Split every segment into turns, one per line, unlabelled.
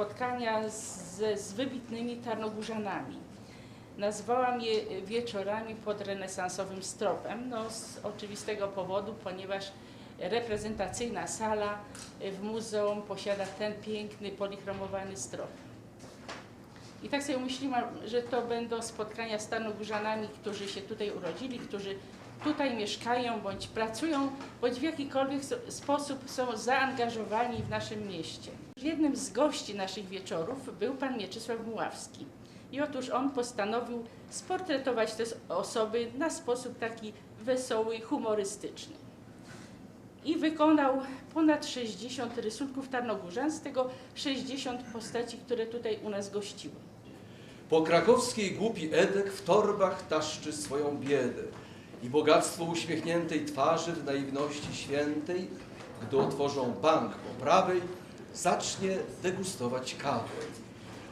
spotkania z, z wybitnymi Tarnogórzanami. Nazwałam je wieczorami pod renesansowym stropem, no z oczywistego powodu, ponieważ reprezentacyjna sala w muzeum posiada ten piękny, polichromowany strop. I tak sobie umyśliłam, że to będą spotkania z Tarnogórzanami, którzy się tutaj urodzili, którzy tutaj mieszkają, bądź pracują, bądź w jakikolwiek sposób są zaangażowani w naszym mieście. Jednym z gości naszych wieczorów był pan Mieczysław Muławski. I otóż on postanowił sportretować te osoby na sposób taki wesoły, humorystyczny. I wykonał ponad 60 rysunków Tarnogórzan, z tego 60 postaci, które tutaj u nas gościły.
Po krakowskiej głupi Edek w torbach taszczy swoją biedę i bogactwo uśmiechniętej twarzy w naiwności świętej, gdy otworzą bank po prawej, zacznie degustować kawę.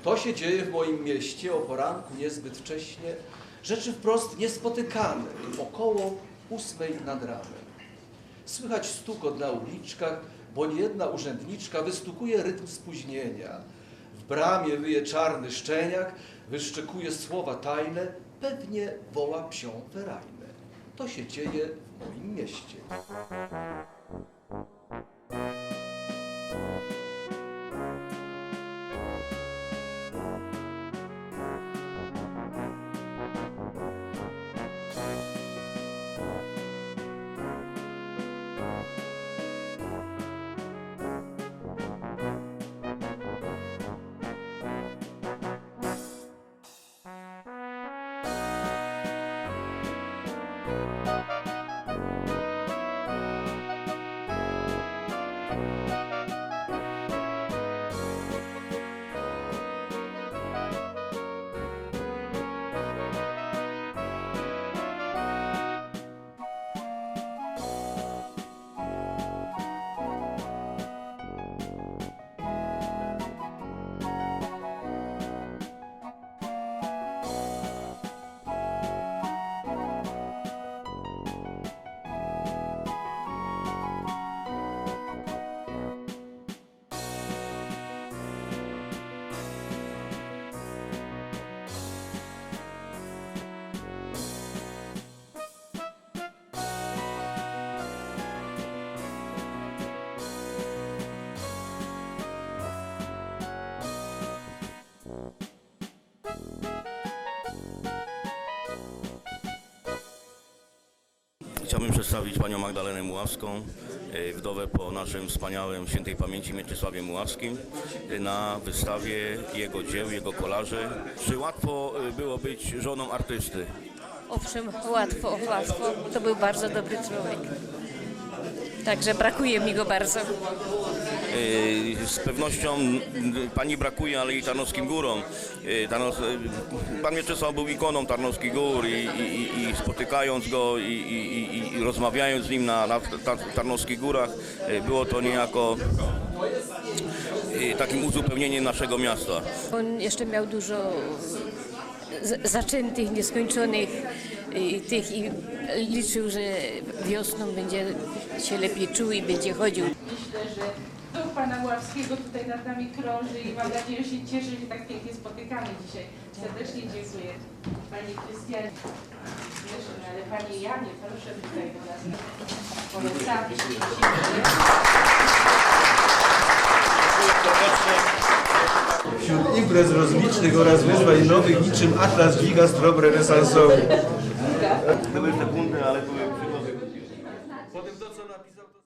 To się dzieje w moim mieście o poranku niezbyt wcześnie, rzeczy wprost niespotykane, około ósmej nad ranem. Słychać stukot na uliczkach, bo niejedna urzędniczka wystukuje rytm spóźnienia. W bramie wyje czarny szczeniak, wyszczekuje słowa tajne, pewnie woła psią ferajnę. To się dzieje w moim mieście.
Chciałbym przedstawić panią Magdalenę Muławską, e, wdowę po naszym wspaniałym świętej pamięci Mieczysławie Muławskim e, na wystawie jego dzieł, jego kolarzy. Czy łatwo e, było być żoną artysty?
Owszem, łatwo, łatwo. To był bardzo dobry człowiek. Także brakuje mi go bardzo.
E, Z pewnością m, pani brakuje, ale i Tarnowskim Górom. E, pan Mieczysław był ikoną Tarnowskich Gór i, i, i spotykając go i, i, i, rozmawiając z nim na, na ta, Tarnowskich Górach, było to niejako takim uzupełnieniem naszego miasta.
On jeszcze miał dużo zaczętych, nieskończonych i tych i liczył, że wiosną będzie się lepiej czuł i będzie chodził.
Myślę, że pana Muławskiego tutaj nad nami krąży i mam nadzieję, że się cieszy, że się tak pięknie spotykamy dzisiaj. Serdecznie dziękuję. Pani Krystianie, Wiesz, ale Pani Janie, proszę tutaj do nas. Polecamy.
Wśród imprez rozlicznych oraz wyzwań nowych niczym Atlas Giga Strop renesansowy.
Były sekundy, ale były